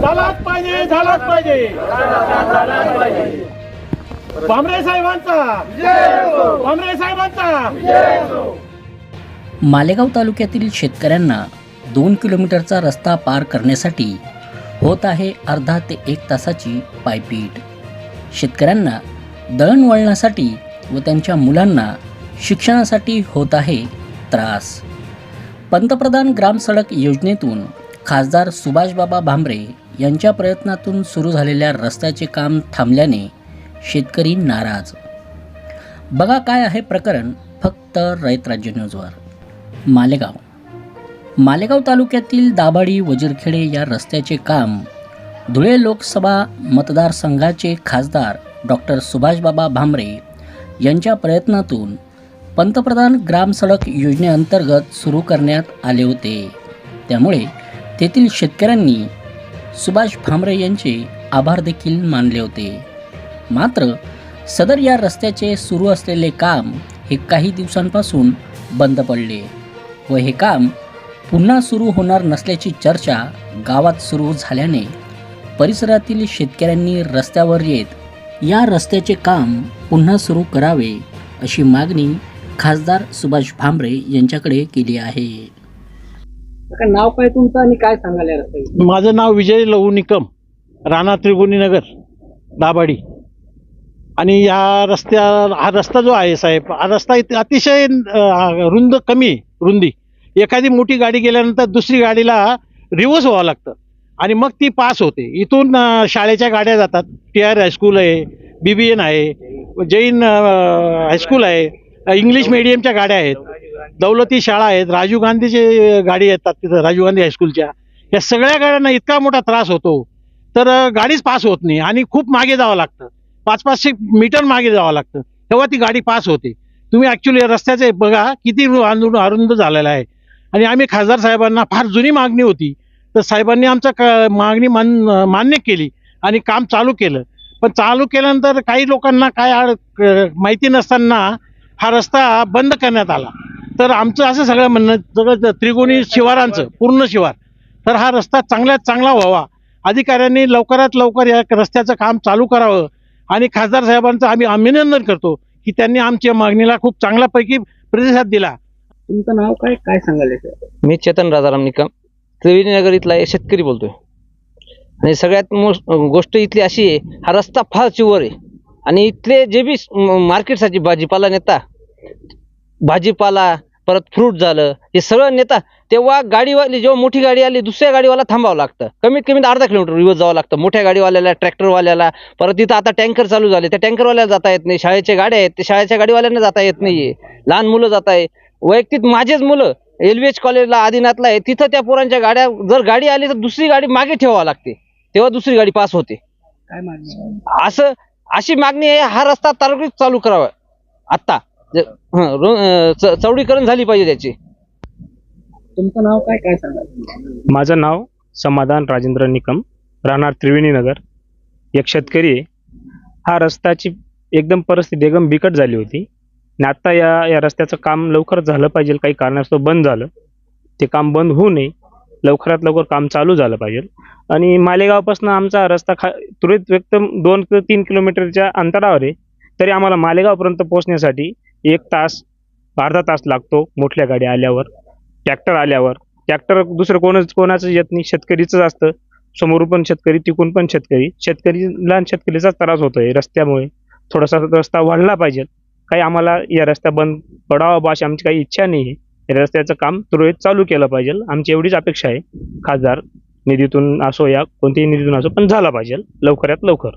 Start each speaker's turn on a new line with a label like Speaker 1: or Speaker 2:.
Speaker 1: झालाच पाहिजे. झालाच पाहिजे भामरे साहेबांचा. भामरे साहेबांचा.
Speaker 2: मालेगाव तालुक्यातील शेतकऱ्यांना दोन किलोमीटरचा रस्ता पार करण्यासाठी होत आहे अर्धा ते एक तासाची पायपीट. शेतकऱ्यांना दळणवळणासाठी व त्यांच्या मुलांना शिक्षणासाठी होत आहे त्रास. पंतप्रधान ग्राम सडक योजनेतून खासदार सुभाषबाबा भांबरे यांच्या प्रयत्नातून सुरू झालेल्या रस्त्याचे काम थांबल्याने शेतकरी नाराज. बघा काय आहे प्रकरण फक्त रयत राज्य न्यूजवर मालेगाव. मालेगाव तालुक्यातील दाभाडी वजीरखेडे या रस्त्याचे काम धुळे लोकसभा मतदारसंघाचे खासदार डॉक्टर सुभाषबाबा भांबरे यांच्या प्रयत्नातून पंतप्रधान ग्राम सडक योजनेअंतर्गत सुरू करण्यात आले होते. त्यामुळे तेथील शेतकऱ्यांनी सुभाष भामरे यांचे आभार देखील मानले होते. मात्र सदर या रस्त्याचे सुरू असलेले काम हे काही दिवसांपासून बंद पडले व हे काम पुन्हा सुरू होणार नसल्याची चर्चा गावात सुरू झाल्याने परिसरातील शेतकऱ्यांनी रस्त्यावर येत या रस्त्याचे काम पुन्हा सुरू करावे अशी मागणी खासदार सुभाष भामरे यांच्याकडे केली आहे.
Speaker 3: नाव काय तुमचं आणि काय सांगाल या रस्त्याविषयी
Speaker 1: माझं नाव विजय लहू निकम राणा त्रिगुणी नगर दाभाडी. आणि या रस्त्या हा रस्ता जो आहे साहेब हा रस्ता इत- अतिशय अं, रुंद कमी आहे, रुंदी. एखादी मोठी गाडी गेल्यानंतर दुसरी गाडीला रिव्हर्स व्हावं लागतं. आणि मग ती पास होते. इथून अं, शाळेच्या गाड्या जातात. टी आर हायस्कूल आहे बी बी एन आहे जैन अं, हायस्कूल आहे इंग्लिश मिडियमच्या गाड्या आहेत. दौलती शाळा आहेत राजीव गांधीचे गाडी येतात तिथं राजीव गांधी हायस्कूलच्या या सगळ्या गाड्यांना इतका मोठा त्रास होतो तर गाडीच पास होत नाही आणि खूप मागे जावं लागतं. पाच पाचशे मीटर मागे जावं लागतं. तेव्हा ती गाडी पास होते. तुम्ही ॲक्च्युली रस्त्याचे बघा किती अरुंद अरुंद झालेला आहे. आणि आम्ही खासदार साहेबांना फार जुनी मागणी होती. तर साहेबांनी आमचं क मागणी मान मान्य केली आणि काम चालू केलं. पण चालू केल्यानंतर काही लोकांना काय माहिती नसताना हा रस्ता बंद करण्यात आला. तर आमचं असं सगळं म्हणणं सगळं त्रिकोणी शिवारांचं पूर्ण शिवार. तर हा रस्ता चांगल्यात चांगला व्हावा. अधिकाऱ्यांनी लवकरात लवकर या रस्त्याचं काम चालू करावं. आणि खासदार साहेबांचं आम्ही अभिनंदन करतो की त्यांनी आमच्या मागणीला खूप चांगल्यापैकी प्रतिसाद दिला.
Speaker 3: तुमचं नाव काय? काय सांगाल याच्यात?
Speaker 4: मी चेतन राजाराम निकम. त्रिवेणी नगर इथला एक शेतकरी बोलतोय. आणि सगळ्यात मोस्ट गोष्ट इथली अशी आहे हा रस्ता फार चिवर आहे. आणि इथले जे बी मार्केटसाठी भाजीपाला नेता भाजीपाला परत फ्रूट झालं हे सगळं नेता तेव्हा गाडीवाली जेव्हा मोठी गाडी आली दुसऱ्या गाडीवाला थांबावं लागतं. कमीत कमी अर्धा किलोमीटर रिवर्स जावं लागतं. मोठ्या गाडीवाल्याला ट्रॅक्टरवाल्याला परत तिथं आता टँकर चालू झाले. त्या टँकरवाल्याला जाता येत नाही. शाळेच्या गाड्या आहेत. ते शाळेच्या गाडीवाल्यांना जाता येत नाहीये. लहान मुलं जात आहे. वैयक्तिक माझेच मुलं एल एच कॉलेजला आदिनाथला आहे. तिथं त्या पोरांच्या गाड्या जर गाडी आली तर दुसरी गाडी मागे ठेवावं लागते. तेव्हा दुसरी गाडी पास होते.
Speaker 3: काय मागणी?
Speaker 4: असं अशी मागणी आहे हा रस्ता तालुक्यात चालू करावा. आत्ता. हं, चौडीकरण झाली पाहिजे त्याची.
Speaker 3: तुमचं नाव काय काय सांगाल
Speaker 5: माझं नाव समाधान राजेंद्र निकम राहणार त्रिवेणी नगर. एक शेतकरी हा रस्त्याची एकदम परिस्थिती एकदम बिकट झाली होती. आणि आत्ता या या रस्त्याचं काम लवकर झालं पाहिजे काही कारणास्तव बंद झालं. ते काम बंद होऊ नये. लवकरात लवकर काम चालू झालं पाहिजे. आणि मालेगावपासून आमचा रस्ता खा तुरंत एकदम दोन ते तीन किलोमीटरच्या अंतरावर आहे. तरी आम्हाला मालेगावपर्यंत पोहोचण्यासाठी एक तास अर्धा तास लागतो मोठल्या गाड्या आल्यावर. ट्रॅक्टर आल्यावर. ट्रॅक्टर दुसरं कोणच कोणाचं येत नाही. शेतकरीचंच असतं. समोरून पण शेतकरी तिकून पण शेतकरी. शेतकरी लहान शेतकरीचाच त्रास होतोय रस्त्यामुळे. थोडासा रस्ता वाढला पाहिजे. काही आम्हाला या रस्ता बंद पडावा बा अशी आमची काही इच्छा नाही आहे. या रस्त्याचं काम तुरळीत चालू केलं पाहिजे. आमची एवढीच अपेक्षा आहे. खासदार निधीतून असो या कोणत्याही निधीतून असो पण झाला पाहिजे. लवकरात लवकर.